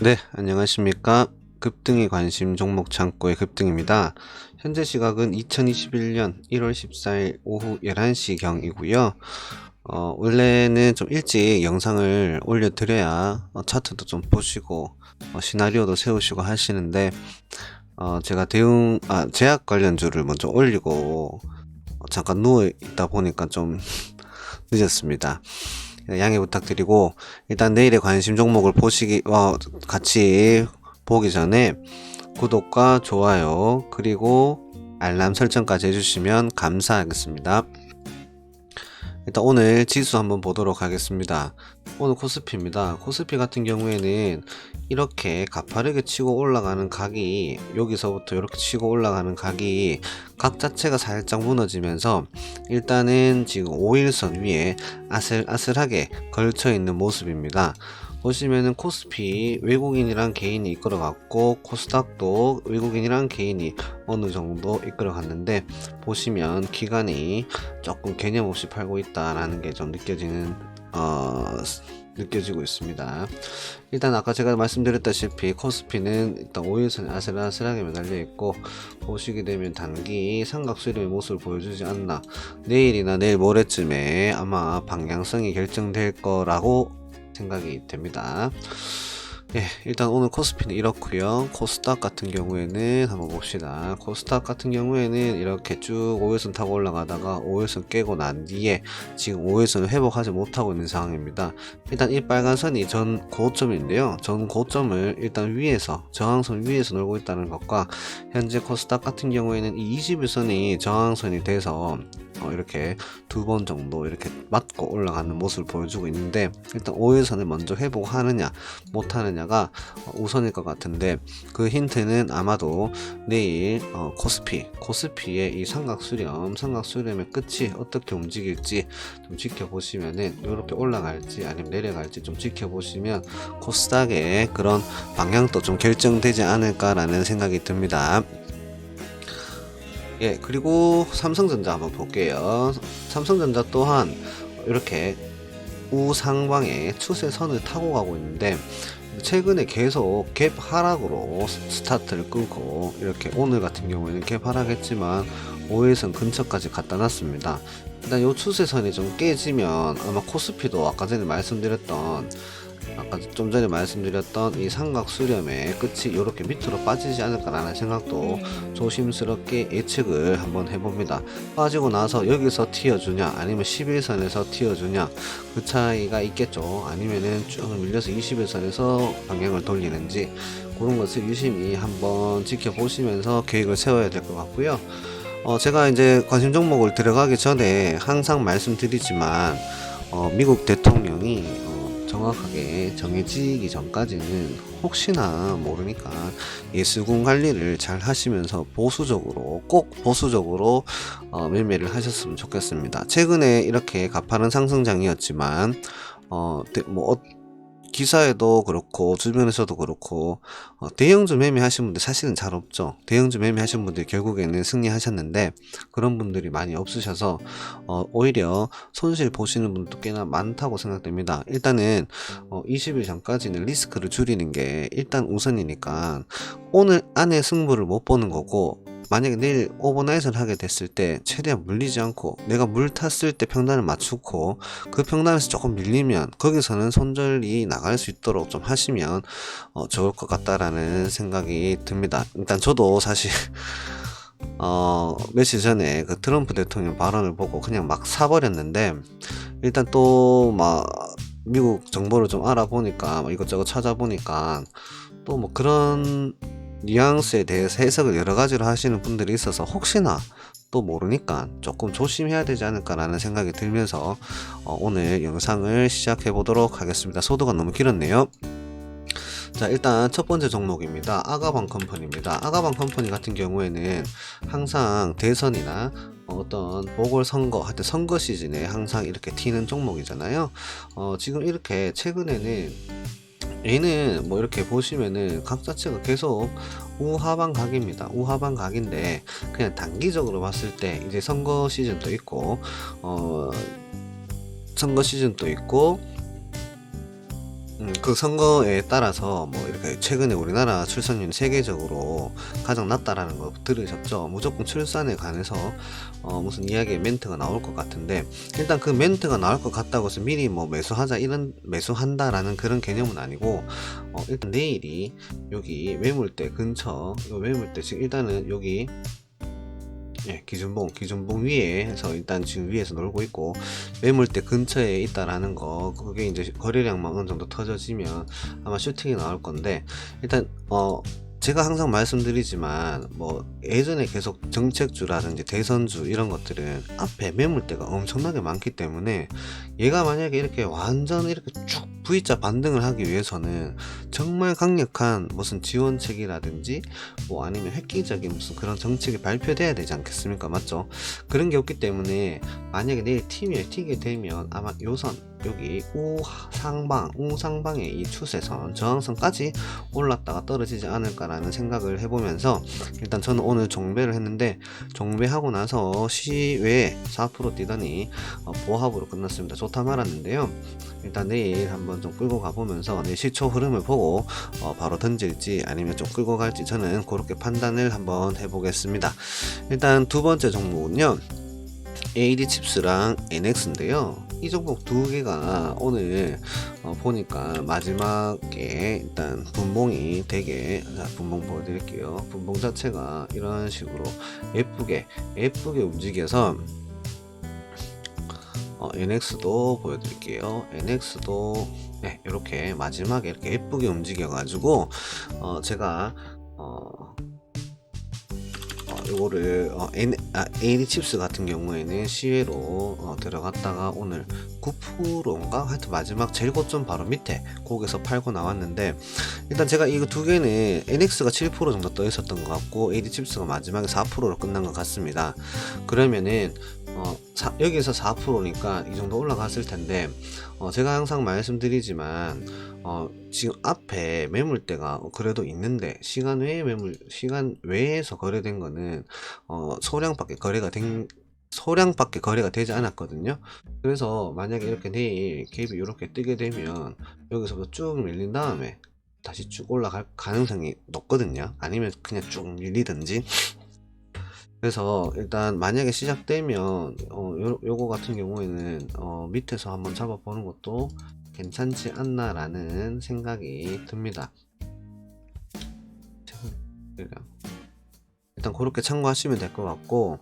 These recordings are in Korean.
네, 안녕하십니까. 급등이 관심 종목 창고의 급등입니다. 현재 시각은 2021년 1월 14일 오후 11시경이고요. 어, 원래는 좀 일찍 영상을 올려드려야 어, 차트도 좀 보시고 어, 시나리오도 세우시고 하시는데 어, 제가 대응, 아, 제약 관련주를 먼저 올리고 어, 잠깐 누워 있다 보니까 좀 늦었습니다. 양해 부탁드리고 일단 내일의 관심 종목을 보시기 어, 같이 보기 전에 구독과 좋아요 그리고 알람 설정까지 해주시면 감사하겠습니다. 일단 오늘 지수 한번 보도록 하겠습니다. 오늘 코스피입니다. 코스피 같은 경우에는 이렇게 가파르게 치고 올라가는 각이 여기서부터 이렇게 치고 올라가는 각이 각 자체가 살짝 무너지면서 일단은 지금 5일선 위에 아슬아슬하게 걸쳐 있는 모습입니다. 보시면은 코스피 외국인이랑 개인이 이끌어갔고 코스닥도 외국인이랑 개인이 어느 정도 이끌어갔는데 보시면 기간이 조금 개념 없이 팔고 있다라는 게 좀 느껴지는 어 느껴지고 있습니다. 일단 아까 제가 말씀드렸다시피 코스피는 일단 5일선에 아슬아슬하게 매달려 있고 보시게 되면 단기 삼각수렴의 모습을 보여주지 않나 내일이나 내일 모레쯤에 아마 방향성이 결정될 거라고 생각이 됩니다. 예, 일단 오늘 코스피는 이렇고요. 코스닥 같은 경우에는 한번 봅시다. 코스닥 같은 경우에는 이렇게 쭉 5일선 타고 올라가다가 5일선 깨고 난 뒤에 지금 5일선을 회복하지 못하고 있는 상황입니다. 일단 이 빨간 선이 전 고점인데요. 전 고점을 일단 위에서 저항선 위에서 놀고 있다는 것과 현재 코스닥 같은 경우에는 이 21선이 저항선이 돼서 어, 이렇게 두 번 정도 이렇게 맞고 올라가는 모습을 보여주고 있는데 일단 5일선을 먼저 회복하느냐 못하느냐가 어, 우선일 것 같은데 그 힌트는 아마도 내일 어, 코스피 코스피의 이 삼각수렴 삼각수렴의 끝이 어떻게 움직일지 좀 지켜보시면은 이렇게 올라갈지 아니면 내려갈지 좀 지켜보시면 코스닥의 그런 방향도 좀 결정되지 않을까라는 생각이 듭니다. 예, 그리고 삼성전자 한번 볼게요. 삼성전자 또한 이렇게 우상방의 추세선을 타고 가고 있는데 최근에 계속 갭 하락으로 스타트를 끊고 이렇게 오늘 같은 경우에는 갭 하락했지만 5일선 근처까지 갖다 놨습니다. 일단 이 추세선이 좀 깨지면 아마 코스피도 아까 전에 말씀드렸던 아까 좀 전에 말씀드렸던 이 삼각 수렴의 끝이 이렇게 밑으로 빠지지 않을까라는 생각도 조심스럽게 예측을 한번 해봅니다. 빠지고 나서 여기서 튀어주냐 아니면 11선에서 튀어주냐 그 차이가 있겠죠. 아니면은 쭉 밀려서 21선에서 방향을 돌리는지 그런 것을 유심히 한번 지켜보시면서 계획을 세워야 될 것 같고요. 어, 제가 이제 관심 종목을 들어가기 전에 항상 말씀드리지만 어, 미국 대통령이 어, 정확하게 정해지기 전까지는 혹시나 모르니까 예수군 관리를 잘 하시면서 보수적으로 꼭 보수적으로 어, 매매를 하셨으면 좋겠습니다. 최근에 이렇게 가파른 상승장이었지만 어, 대- 뭐 어, 기사에도 그렇고 주변에서도 그렇고 어, 대형주 매매하신 분들 사실은 잘 없죠. 대형주 매매하신 분들 결국에는 승리하셨는데 그런 분들이 많이 없으셔서 어, 오히려 손실 보시는 분도 꽤나 많다고 생각됩니다. 일단은 어, 20일 전까지는 리스크를 줄이는 게 일단 우선이니까 오늘 안에 승부를 못 보는 거고 만약에 내일 오버나잇을 하게 됐을 때 최대한 물리지 않고 내가 물 탔을 때 평단을 맞추고 그 평단에서 조금 밀리면 거기서는 손절이 나갈 수 있도록 좀 하시면 어, 좋을 것 같다라는 생각이 듭니다. 일단 저도 사실 어, 며칠 전에 그 트럼프 대통령 발언을 보고 그냥 막 사버렸는데, 일단 또 막 미국 정보를 좀 알아보니까, 뭐 이것저것 찾아보니까, 또 뭐 그런 뉘앙스에 대해서 해석을 여러 가지로 하시는 분들이 있어서 혹시나 또 모르니까 조금 조심해야 되지 않을까라는 생각이 들면서 어, 오늘 영상을 시작해 보도록 하겠습니다. 소도가 너무 길었네요. 자 일단 첫 번째 종목입니다 아가방 컴퍼니입니다 아가방 컴퍼니 같은 경우에는 항상 대선이나 어떤 보궐선거 하여튼 선거 시즌에 항상 이렇게 튀는 종목이잖아요 어 지금 이렇게 최근에는 얘는 뭐 이렇게 보시면은 각 자체가 계속 우하방 각입니다. 우하방 각인데 그냥 단기적으로 봤을 때 이제 선거 시즌도 있고 어 선거 시즌도 있고 음, 그 선거에 따라서 뭐 이렇게 최근에 우리나라 출산율이 세계적으로 가장 낮다라는 거 들으셨죠? 무조건 출산에 관해서 어, 무슨 이야기의 멘트가 나올 것 같은데 일단 그 멘트가 나올 것 같다고 해서 미리 뭐 매수하자 이런 매수한다라는 그런 개념은 아니고 어, 일단 내일이 여기 매물대 근처 요 매물대 지금 일단은 여기 예, 기준봉, 기준봉 위에서 일단 지금 위에서 놀고 있고 매물대 근처에 있다라는 거 그게 이제 거래량만 어느 정도 터져지면 아마 슈팅이 나올 건데 일단 어 제가 항상 말씀드리지만 뭐 예전에 계속 정책주라든지 대선주 이런 것들은 앞에 매물대가 엄청나게 많기 때문에 얘가 만약에 이렇게 완전 이렇게 쭉 V자 반등을 하기 위해서는 정말 강력한 무슨 지원책이라든지 뭐 아니면 획기적인 무슨 그런 정책이 발표돼야 되지 않겠습니까? 맞죠? 그런 게 없기 때문에 만약에 내일 팀이 튀게 되면 아마 요선 여기 우상방 우상방의 이 추세선 저항선까지 올랐다가 떨어지지 않을까라는 생각을 해보면서 일단 저는 오늘 종배를 했는데 종배하고 나서 시외에 4% 뛰더니 어, 보합으로 끝났습니다 좋다 말았는데요 일단 내일 한번 좀 끌고 가보면서 내 시초 흐름을 보고 어, 바로 던질지 아니면 좀 끌고 갈지 저는 그렇게 판단을 한번 해보겠습니다 일단 두 번째 종목은요 AD 칩스랑 NX인데요. 이 종목 두 개가 오늘 어, 보니까 마지막에 일단 분봉이 되게 자 분봉 보여드릴게요. 분봉 자체가 이런 식으로 예쁘게 예쁘게 움직여서 어, NX도 보여드릴게요. NX도 네, 이렇게 마지막에 이렇게 예쁘게 움직여가지고 어, 제가 어, 어, 요거를 어, N, 아, AD 칩스 같은 경우에는 시외로 어, 들어갔다가 오늘 9%인가 하여튼 마지막 제일 고점 바로 밑에 거기서 팔고 나왔는데 일단 제가 이거 두 개는 NX가 7% 정도 떠 있었던 것 같고 AD 칩스가 마지막에 4%로 끝난 것 같습니다 그러면은 어, 사- 여기서 4%니까 이 정도 올라갔을 텐데 어, 제가 항상 말씀드리지만 어, 지금 앞에 매물대가 그래도 있는데 시간 외에 매물 시간 외에서 거래된 거는 어, 소량밖에 거래가 된 소량밖에 거래가 되지 않았거든요. 그래서 만약에 이렇게 내일 갭이 이렇게 뜨게 되면 여기서부터 쭉 밀린 다음에 다시 쭉 올라갈 가능성이 높거든요. 아니면 그냥 쭉 밀리든지. 그래서 일단 만약에 시작되면 어, 요, 요거 같은 경우에는 어, 밑에서 한번 잡아보는 것도 괜찮지 않나 라는 생각이 듭니다. 일단 그렇게 참고하시면 될 것 같고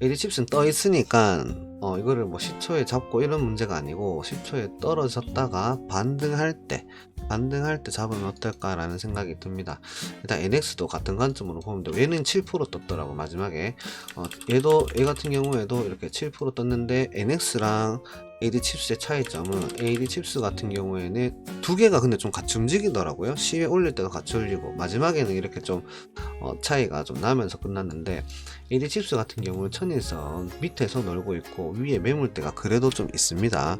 에디칩스는 떠 있으니까 어, 이거를 뭐 시초에 잡고 이런 문제가 아니고 시초에 떨어졌다가 반등할 때 반등할 때 잡으면 어떨까라는 생각이 듭니다. 일단 NX도 같은 관점으로 보면 돼. 얘는 7% 떴더라고 마지막에. 어, 얘도 얘 같은 경우에도 이렇게 7% 떴는데 NX랑 AD 칩스의 차이점은 AD 칩스 같은 경우에는 두 개가 근데 좀 같이 움직이더라고요. 시에 올릴 때가 같이 올리고 마지막에는 이렇게 좀 어, 차이가 좀 나면서 끝났는데 AD 칩스 같은 경우는 천일선 밑에서 놀고 있고 위에 매물대가 그래도 좀 있습니다.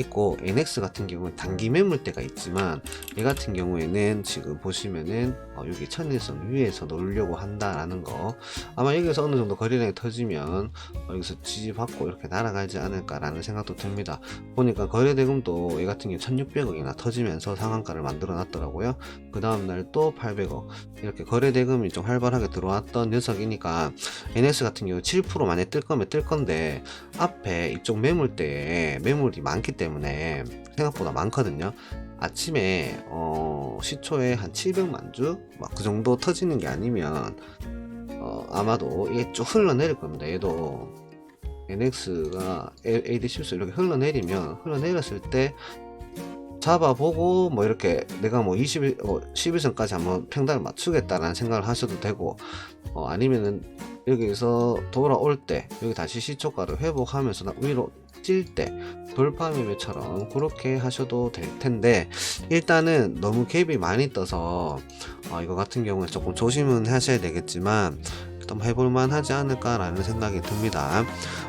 있고 NX 같은 경우는 단기 매물대가 있지만 얘 같은 경우에는 지금 보시면은 어, 여기 천일선 위에서 놀려고 한다라는 거 아마 여기서 어느 정도 거래량이 터지면 어, 여기서 지지받고 이렇게 날아가지 않을까라는 생각도 듭니다. 보니까 거래대금도 얘 같은 경우 1600억이나 터지면서 상한가를 만들어 놨더라고요. 그 다음날 또 800억 이렇게 거래대금이 좀 활발하게 들어왔던 녀석이니까 NS 같은 경우 7% 만에 뜰 거면 뜰 건데 앞에 이쪽 매물대에 매물이 많기 때문에 생각보다 많거든요. 아침에 어, 시초에 한 700만 주? 막 그 정도 터지는 게 아니면 어, 아마도 이게 쭉 흘러내릴 겁니다. 얘도 NX가 AD 실수 이렇게 흘러내리면 흘러내렸을 때 잡아보고 뭐 이렇게 내가 뭐 20일 어, 11선까지 한번 평단을 맞추겠다라는 생각을 하셔도 되고 어, 아니면은 여기서 돌아올 때 여기 다시 시초가를 회복하면서 나- 위로 찔 때 돌파 매매처럼 그렇게 하셔도 될 텐데 일단은 너무 갭이 많이 떠서 어, 이거 같은 경우에 조금 조심은 하셔야 되겠지만 좀 해볼만 하지 않을까라는 생각이 듭니다.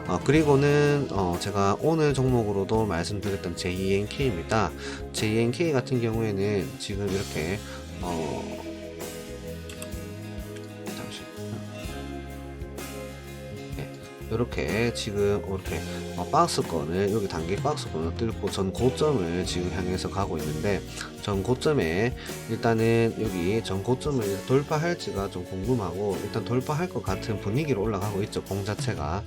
어, 그리고는 어, 제가 오늘 종목으로도 말씀드렸던 JNK입니다. JNK 같은 경우에는 지금 이렇게 어, 이렇게 지금 이렇게 어, 박스권을 여기 단기 박스권을 뚫고 전 고점을 지금 향해서 가고 있는데 전 고점에 일단은 여기 전 고점을 돌파할지가 좀 궁금하고 일단 돌파할 것 같은 분위기로 올라가고 있죠. 공 자체가.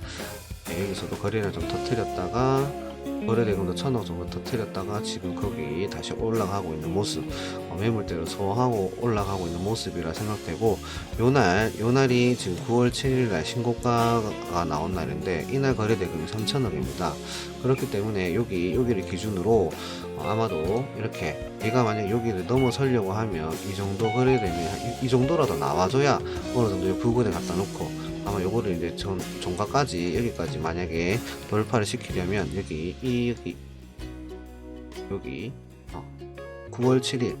네, 여기서도 거래를 좀 터트렸다가 거래대금도 천억 정도 터트렸다가 지금 거기 다시 올라가고 있는 모습 어, 매물대로 소화하고 올라가고 있는 모습이라 생각되고 요날 요날이 지금 9월 7일날 신고가가 나온 날인데 이날 거래대금이 3천억입니다. 그렇기 때문에 여기 여기를 기준으로 어, 아마도 이렇게 얘가 만약 여기를 넘어서려고 하면 이 정도 거래되면 이, 이 정도라도 나와줘야 어느 정도 부근에 갖다 놓고 아마 요거를 이제 전 종가까지 여기까지 만약에 돌파를 시키려면 여기 이 여기 여기 어, 9월 7일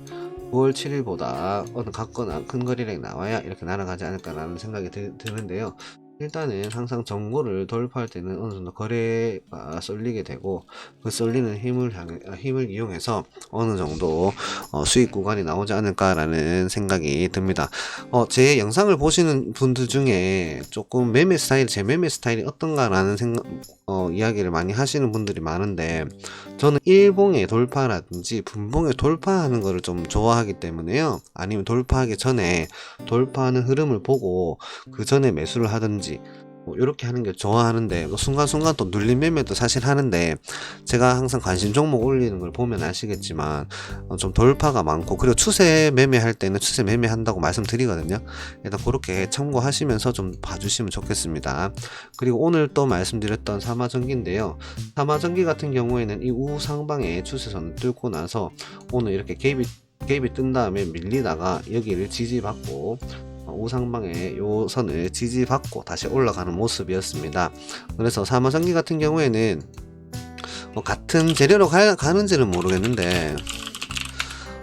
9월 7일보다 어느 같거나 큰 거리량이 나와야 이렇게 날아가지 않을까라는 생각이 드, 드는데요. 일단은 항상 정보를 돌파할 때는 어느 정도 거래가 쏠리게 되고 그 쏠리는 힘을 향해 아, 힘을 이용해서 어느 정도 어, 수익 구간이 나오지 않을까라는 생각이 듭니다. 어, 제 영상을 보시는 분들 중에 조금 매매 스타일, 제 매매 스타일이 어떤가라는 생각, 어, 이야기를 많이 하시는 분들이 많은데, 저는 일봉의 돌파라든지 분봉의 돌파하는 거를 좀 좋아하기 때문에요. 아니면 돌파하기 전에 돌파하는 흐름을 보고 그 전에 매수를 하든지, 뭐 이렇게 하는 게 좋아하는데 뭐 순간순간 또 눌림 매매도 사실 하는데 제가 항상 관심 종목 올리는 걸 보면 아시겠지만 어, 좀 돌파가 많고 그리고 추세 매매할 때는 추세 매매한다고 말씀드리거든요. 일단 그렇게 참고하시면서 좀 봐주시면 좋겠습니다. 그리고 오늘 또 말씀드렸던 삼화전기인데요. 삼화전기 같은 경우에는 이 우상방의 추세선을 뚫고 나서 오늘 이렇게 갭이 갭이 뜬 다음에 밀리다가 여기를 지지받고 어, 우상방에 요 선을 지지받고 다시 올라가는 모습이었습니다. 그래서 사마전기 같은 경우에는 뭐 같은 재료로 가, 가는지는 모르겠는데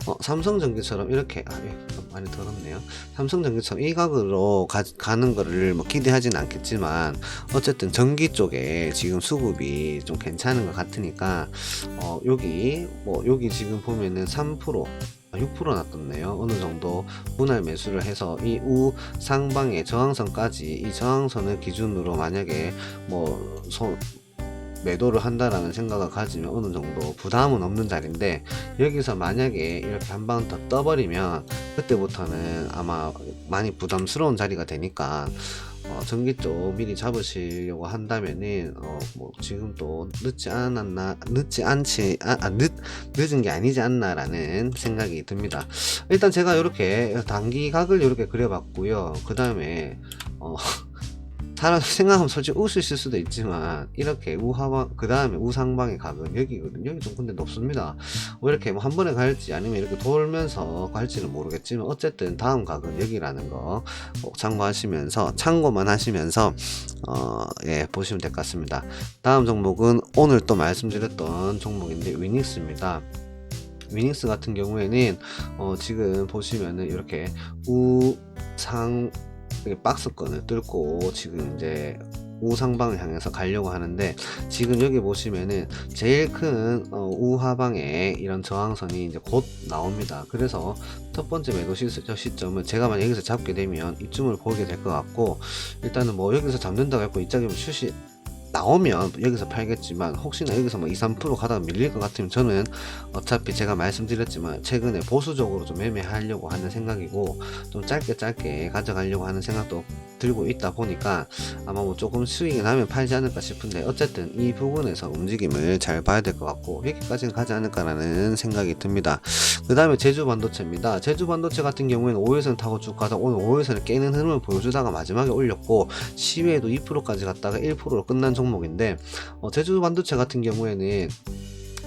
어, 삼성전기처럼 이렇게 아, 예, 좀 많이 더럽네요. 삼성전기처럼 이 각으로 가, 가는 거를 뭐 기대하진 않겠지만 어쨌든 전기 쪽에 지금 수급이 좀 괜찮은 것 같으니까 어, 여기 뭐 여기 지금 보면은 3% 6% 놔뒀네요. 어느 정도 분할 매수를 해서 이 우상방의 저항선까지 이 저항선을 기준으로 만약에 뭐 손, 매도를 한다라는 생각을 가지면 어느 정도 부담은 없는 자리인데 여기서 만약에 이렇게 한 방 더 떠버리면 그때부터는 아마 많이 부담스러운 자리가 되니까 어, 전기 쪽 미리 잡으시려고 한다면은 어, 뭐 지금 또 늦지 않았나 늦지 않지 아, 아, 늦 늦은 게 아니지 않나라는 생각이 듭니다. 일단 제가 이렇게 단기각을 이렇게 그려봤고요. 그 다음에 어, 사람 생각하면 솔직히 웃으실 수도 있지만 이렇게 우하방 그 다음에 우상방의 각은 여기거든요. 여기 좀 근데 높습니다. 뭐 이렇게 뭐 한 번에 갈지 아니면 이렇게 돌면서 갈지는 모르겠지만 어쨌든 다음 각은 여기라는 거 꼭 참고하시면서 참고만 하시면서 어, 예 보시면 될 것 같습니다. 다음 종목은 오늘 또 말씀드렸던 종목인데 위닉스입니다. 위닉스 같은 경우에는 어, 지금 보시면은 이렇게 우상 박스권을 뚫고 지금 이제 우상방을 향해서 가려고 하는데 지금 여기 보시면은 제일 큰 어, 우하방에 이런 저항선이 이제 곧 나옵니다. 그래서 첫 번째 매도 시, 시점은 제가 만약 여기서 잡게 되면 이쯤을 보게 될 것 같고 일단은 뭐 여기서 잡는다고 했고 이쪽이면 슛이 나오면 여기서 팔겠지만 혹시나 여기서 뭐 2, 3% 가다가 밀릴 것 같으면 저는 어차피 제가 말씀드렸지만 최근에 보수적으로 좀 매매하려고 하는 생각이고 좀 짧게 짧게 가져가려고 하는 생각도 들고 있다 보니까 아마 뭐 조금 수익이 나면 팔지 않을까 싶은데 어쨌든 이 부분에서 움직임을 잘 봐야 될 것 같고 여기까지는 가지 않을까라는 생각이 듭니다. 그 다음에 제주 반도체입니다. 제주 반도체 같은 경우에는 5일선 타고 쭉 가다 오늘 5일선을 깨는 흐름을 보여주다가 마지막에 올렸고 시외에도 2%까지 갔다가 1%로 끝난 종목인데 어, 제주 반도체 같은 경우에는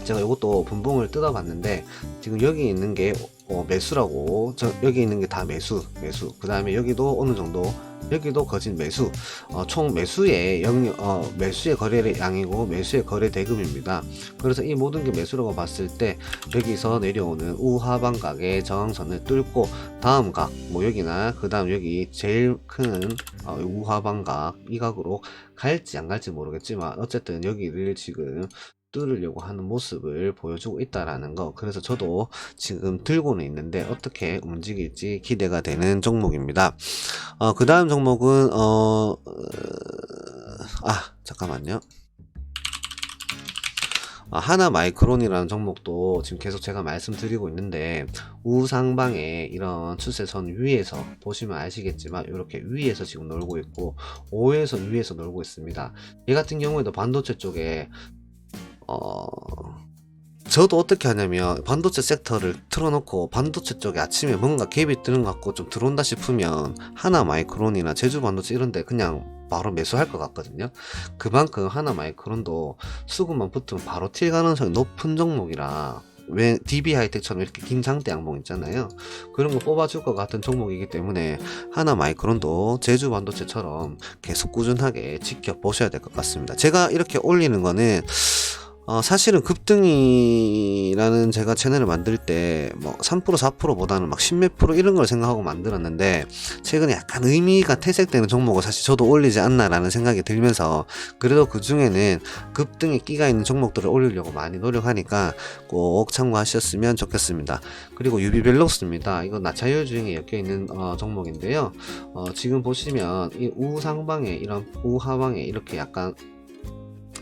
제가 이것도 분봉을 뜯어봤는데 지금 여기 있는 게 어, 매수라고 저 여기 있는 게 다 매수 매수. 그 다음에 여기도 어느 정도 여기도 거진 매수. 어, 총 매수의 영 어, 매수의 거래 양이고 매수의 거래 대금입니다. 그래서 이 모든 게 매수라고 봤을 때 여기서 내려오는 우하방 각의 저항선을 뚫고 다음 각 뭐 여기나 그 다음 여기 제일 큰 어, 우하방 각 이 각으로 갈지 안 갈지 모르겠지만 어쨌든 여기를 지금 뚫으려고 하는 모습을 보여주고 있다라는 거 그래서 저도 지금 들고는 있는데 어떻게 움직일지 기대가 되는 종목입니다 어, 그 다음 종목은 어, 아 잠깐만요. 아, 하나 마이크론이라는 종목도 지금 계속 제가 말씀드리고 있는데 우상방에 이런 추세선 위에서 보시면 아시겠지만 이렇게 위에서 지금 놀고 있고 5에서 위에서 놀고 있습니다. 이 같은 경우에도 반도체 쪽에 어 저도 어떻게 하냐면 반도체 섹터를 틀어놓고 반도체 쪽에 아침에 뭔가 갭이 뜨는 것 같고 좀 들어온다 싶으면 하나 마이크론이나 제주 반도체 이런데 그냥 바로 매수할 것 같거든요. 그만큼 하나 마이크론도 수급만 붙으면 바로 튈 가능성이 높은 종목이라 왜 DB 하이텍처럼 이렇게 긴 장대 양봉 있잖아요. 그런 거 뽑아줄 것 같은 종목이기 때문에 하나 마이크론도 제주 반도체처럼 계속 꾸준하게 지켜보셔야 될 것 같습니다. 제가 이렇게 올리는 거는 어, 사실은 급등이라는 제가 채널을 만들 때 뭐 3% 4%보다는 막 10몇 프로 이런 걸 생각하고 만들었는데 최근에 약간 의미가 퇴색되는 종목을 사실 저도 올리지 않나라는 생각이 들면서 그래도 그 중에는 급등에 끼가 있는 종목들을 올리려고 많이 노력하니까 꼭 참고하셨으면 좋겠습니다. 그리고 유비벨록스입니다. 이건 나차율주행에 엮여 있는 어, 종목인데요. 어, 지금 보시면 이 우상방에 이런 우하방에 이렇게 약간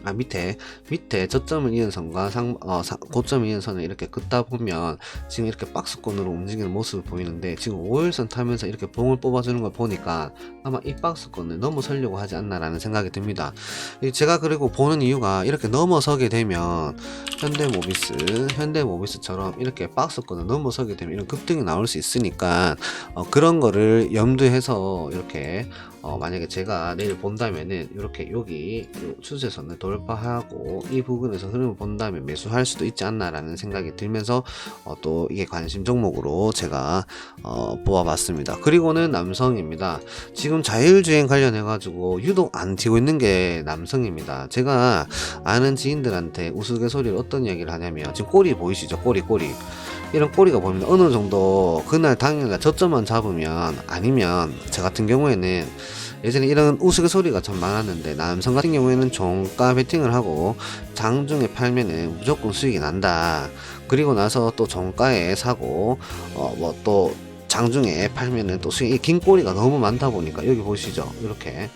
아 밑에 밑에 저점을 이은 선과 상, 어, 사- 고점을 이은 선을 이렇게 긋다 보면 지금 이렇게 박스권으로 움직이는 모습을 보이는데 지금 5일선 타면서 이렇게 봉을 뽑아주는 걸 보니까 아마 이 박스권을 넘어서려고 하지 않나라는 생각이 듭니다. 이 제가 그리고 보는 이유가 이렇게 넘어서게 되면 현대모비스, 현대모비스처럼 이렇게 박스권을 넘어서게 되면 이런 급등이 나올 수 있으니까 어, 그런 거를 염두해서 이렇게 어, 만약에 제가 내일 본다면은 이렇게 여기 요 추세선을 돌 파하고 이 부분에서 흐름을 본다면 매수할 수도 있지 않나라는 생각이 들면서 어, 또 이게 관심 종목으로 제가 어, 보아봤습니다. 그리고는 남성입니다. 지금 자율주행 관련해 가지고 유독 안 튀고 있는 게 남성입니다. 제가 아는 지인들한테 우스갯소리를 어떤 이야기를 하냐면 지금 꼬리 보이시죠? 꼬리 꼬리. 이런 꼬리가 보면 어느 정도 그날 당일날 저점만 잡으면 아니면 저 같은 경우에는 예전에 이런 우스갯소리가 참 많았는데 남성 같은 경우에는 종가 베팅을 하고 장중에 팔면은 무조건 수익이 난다. 그리고 나서 또 종가에 사고 어 뭐또 장중에 팔면은 또 수익이 긴 꼬리가 너무 많다 보니까 여기 보시죠 이렇게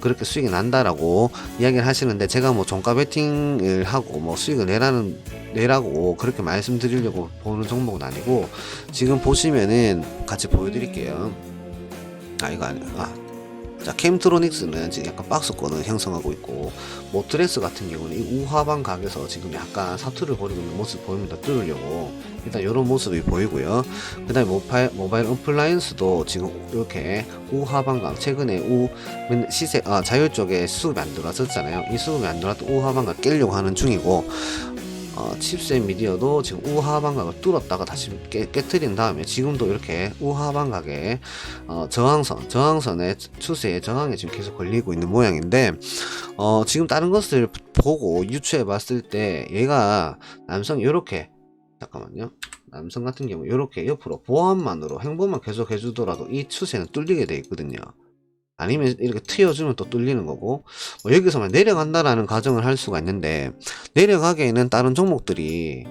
그렇게 수익이 난다라고 이야기를 하시는데 제가 뭐 종가 베팅을 하고 뭐 수익을 내라는 내라고 그렇게 말씀드리려고 보는 종목은 아니고 지금 보시면은 같이 보여드릴게요. 아 이거 아니 아. 자 캠트로닉스는 지금 약간 박스권을 형성하고 있고 모트레스 같은 경우는 이 우하방 각에서 지금 약간 사투를 벌이고 있는 모습 보입니다 뚫으려고. 일단 이런 모습이 보이고요. 그 다음에 모바일, 모바일 어플라이언스도 지금 이렇게 우하방 각 최근에 우 맨- 시세 아 자율 쪽에 수급이 안 들어왔었잖아요. 이 수급이 안 들어왔던 우하방 각 깨려고 하는 중이고 어, 칩셋 미디어도 지금 우하방각을 뚫었다가 다시 깨, 깨트린 다음에 지금도 이렇게 우하방각에 어, 저항선, 저항선의 추세에 저항에 지금 계속 걸리고 있는 모양인데 어, 지금 다른 것을 보고 유추해 봤을 때 얘가 남성이 이렇게 잠깐만요. 남성 같은 경우 이렇게 옆으로 보안만으로 행보만 계속 해주더라도 이 추세는 뚫리게 돼 있거든요. 아니면 이렇게 튀어주면 또 뚫리는 거고 뭐 여기서만 내려간다라는 가정을 할 수가 있는데 내려가기에는 다른 종목들이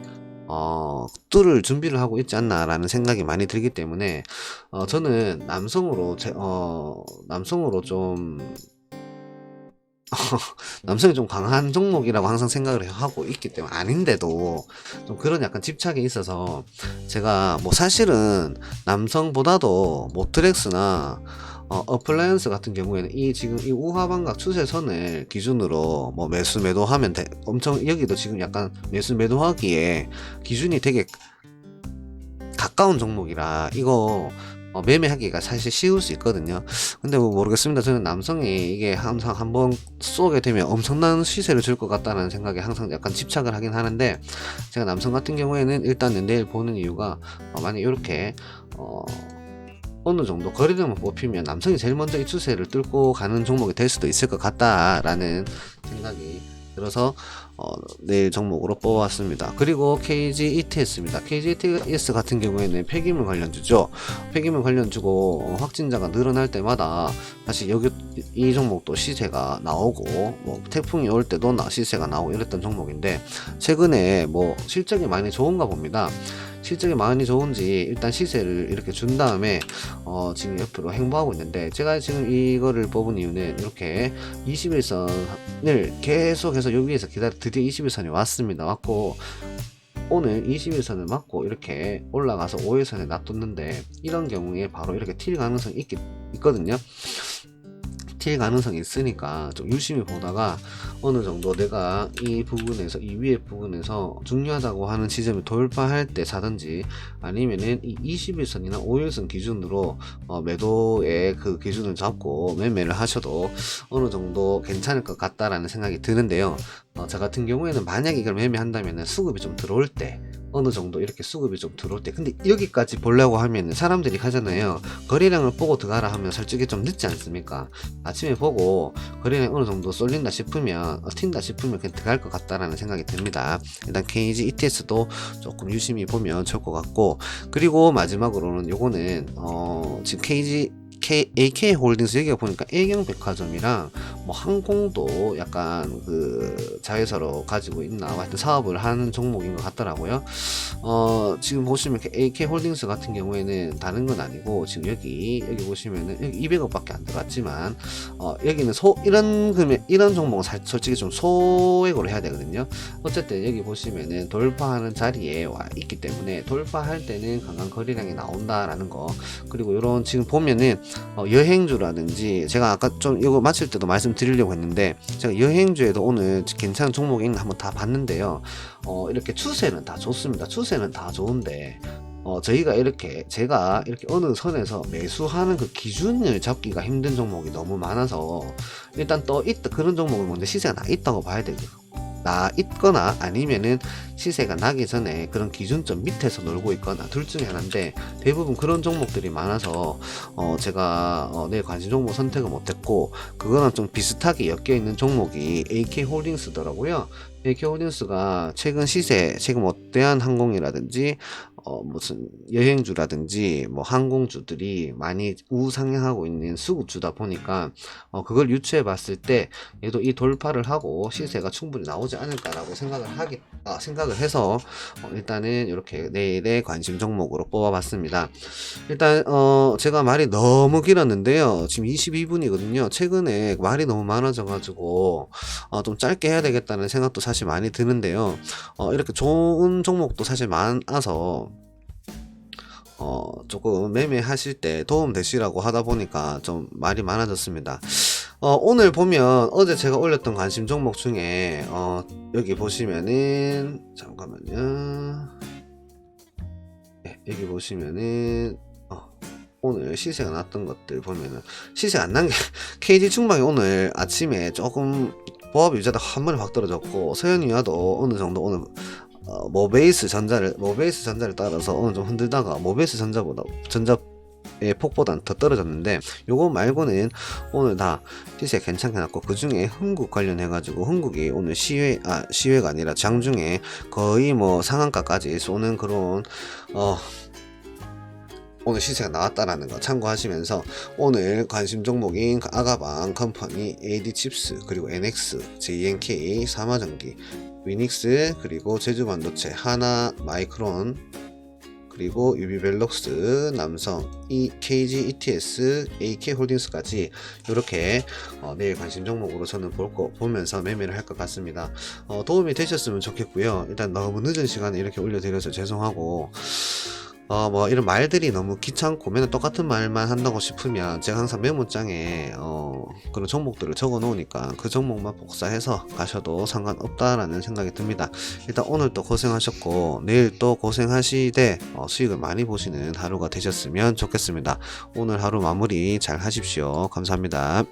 어, 뚫을 준비를 하고 있지 않나라는 생각이 많이 들기 때문에 어, 저는 남성으로 제, 어, 남성으로 좀 남성이 좀 강한 종목이라고 항상 생각을 하고 있기 때문에 아닌데도 좀 그런 약간 집착이 있어서 제가 뭐 사실은 남성보다도 모트렉스나 어, 어플라이언스 같은 경우에는 이 지금 이 우하방각 추세선을 기준으로 뭐 매수 매도하면 돼. 엄청 여기도 지금 약간 매수 매도하기에 기준이 되게 가까운 종목이라 이거 어, 매매하기가 사실 쉬울 수 있거든요. 근데 뭐 모르겠습니다. 저는 남성이 이게 항상 한번 쏘게 되면 엄청난 시세를 줄 것 같다는 생각에 항상 약간 집착을 하긴 하는데 제가 남성 같은 경우에는 일단은 내일 보는 이유가 어, 만약 이렇게 어, 어느 정도 거리력만 뽑히면 남성이 제일 먼저 이 추세를 뚫고 가는 종목이 될 수도 있을 것 같다라는 생각이 들어서 어, 내일 종목으로 뽑아왔습니다. 그리고 KG ETS입니다. KG ETS 같은 경우에는 폐기물 관련주죠. 폐기물 관련주고 어, 확진자가 늘어날 때마다 사실 여기 이 종목도 시세가 나오고 뭐 태풍이 올 때도 나 시세가 나오고 이랬던 종목인데 최근에 뭐 실적이 많이 좋은가 봅니다. 실적이 많이 좋은지 일단 시세를 이렇게 준 다음에 어, 지금 옆으로 행보하고 있는데 제가 지금 이거를 뽑은 이유는 이렇게 21선을 계속해서 여기에서 기다려 드디어 21선이 왔습니다. 왔고 오늘 21선을 맞고 이렇게 올라가서 5일선에 놔뒀는데 이런 경우에 바로 이렇게 튈 가능성이 있, 있거든요. 튈 가능성이 있으니까 좀 유심히 보다가 어느 정도 내가 이 부분에서 이 위에 부분에서 중요하다고 하는 지점을 돌파할 때 사든지 아니면은 이 21선이나 5일선 기준으로 어, 매도의 그 기준을 잡고 매매를 하셔도 어느 정도 괜찮을 것 같다라는 생각이 드는데요. 어, 저 같은 경우에는 만약 이걸 매매한다면 수급이 좀 들어올 때 어느 정도 이렇게 수급이 좀 들어올 때 근데 여기까지 보려고 하면 사람들이 하잖아요. 거래량을 보고 들어가라 하면 솔직히 좀 늦지 않습니까? 아침에 보고 거래량 어느 정도 쏠린다 싶으면 어, 튄다 싶으면 그냥 들어갈 것 같다라는 생각이 듭니다. 일단 KG ETS도 조금 유심히 보면 좋을 것 같고 그리고 마지막으로는 요거는 어 지금 KG K, AK 홀딩스 여기가 보니까 A경 백화점이랑 뭐 항공도 약간 그 자회사로 가지고 있나 하여튼 사업을 하는 종목인 것 같더라고요. 어 지금 보시면 AK 홀딩스 같은 경우에는 다른 건 아니고 지금 여기 여기 보시면은 여기 200억밖에 안 들어갔지만 어 여기는 소 이런 금액 이런 종목은 살- 솔직히 좀 소액으로 해야 되거든요. 어쨌든 여기 보시면은 돌파하는 자리에 와 있기 때문에 돌파할 때는 강한 거래량이 나온다라는 거 그리고 이런 지금 보면은 어, 여행주라든지 제가 아까 좀 이거 마칠 때도 말씀드리려고 했는데 제가 여행주에도 오늘 괜찮은 종목이 있는 한번 다 봤는데요. 어, 이렇게 추세는 다 좋습니다. 추세는 다 좋은데 어, 저희가 이렇게 제가 이렇게 어느 선에서 매수하는 그 기준을 잡기가 힘든 종목이 너무 많아서 일단 떠 있다 그런 종목은 뭔데 시세가 나 있다고 봐야 되고 나 있거나 아니면은 시세가 나기 전에 그런 기준점 밑에서 놀고 있거나 둘 중에 하나인데 대부분 그런 종목들이 많아서 어 제가 어, 내 관심 종목 선택을 못했고 그거랑 좀 비슷하게 엮여 있는 종목이 AK 홀딩스더라고요. AK 홀딩스가 최근 시세, 최근 뭐 대한항공이라든지 어 무슨 여행주라든지 뭐 항공주들이 많이 우상향하고 있는 수급주다 보니까 어 그걸 유추해 봤을 때 얘도 이 돌파를 하고 시세가 충분히 나오지 않을까라고 생각을 하기 아, 생각을 해서 어, 일단은 이렇게 내일의 관심 종목으로 뽑아봤습니다. 일단 어 제가 말이 너무 길었는데요. 지금 22분이거든요. 최근에 말이 너무 많아져가지고 어, 좀 짧게 해야 되겠다는 생각도 사실 많이 드는데요. 어, 이렇게 좋은 종목도 사실 많아서 어, 조금 매매하실 때 도움 되시라고 하다 보니까 좀 말이 많아졌습니다. 어, 오늘 보면 어제 제가 올렸던 관심 종목 중에 어, 여기 보시면은 잠깐만요. 네, 여기 보시면은 어, 오늘 시세가 났던 것들 보면은 시세 안 난 게 KG 충방이 오늘 아침에 조금 보합 유자가 한 번에 확 떨어졌고 서현이와도 어느 정도 오늘 어, 모베이스 전자를 모베이스 전자를 따라서 어느 좀 흔들다가 모베이스 전자보다 전자 의 폭보단 더 떨어졌는데 요거 말고는 오늘 다 시세 괜찮게 났고 그 중에 흥국 관련해 가지고 흥국이 오늘 시회 아 시회가 아니라 장중에 거의 뭐 상한가까지 쏘는 그런 어 오늘 시세가 나왔다라는 거 참고하시면서 오늘 관심 종목인 아가방 컴퍼니 AD칩스 그리고 NX, JNK, 사마전기, 위닉스 그리고 제주반도체, 하나 마이크론 그리고 유비벨록스, 남성, 이 KG ETS, AK 홀딩스까지 이렇게 어, 내일 관심 종목으로 저는 볼 거, 보면서 매매를 할 것 같습니다. 어, 도움이 되셨으면 좋겠고요. 일단 너무 늦은 시간에 이렇게 올려드려서 죄송하고 어, 뭐, 이런 말들이 너무 귀찮고 맨날 똑같은 말만 한다고 싶으면 제가 항상 메모장에, 어, 그런 종목들을 적어 놓으니까 그 종목만 복사해서 가셔도 상관없다라는 생각이 듭니다. 일단 오늘 또 고생하셨고, 내일 또 고생하시되, 어, 수익을 많이 보시는 하루가 되셨으면 좋겠습니다. 오늘 하루 마무리 잘 하십시오. 감사합니다.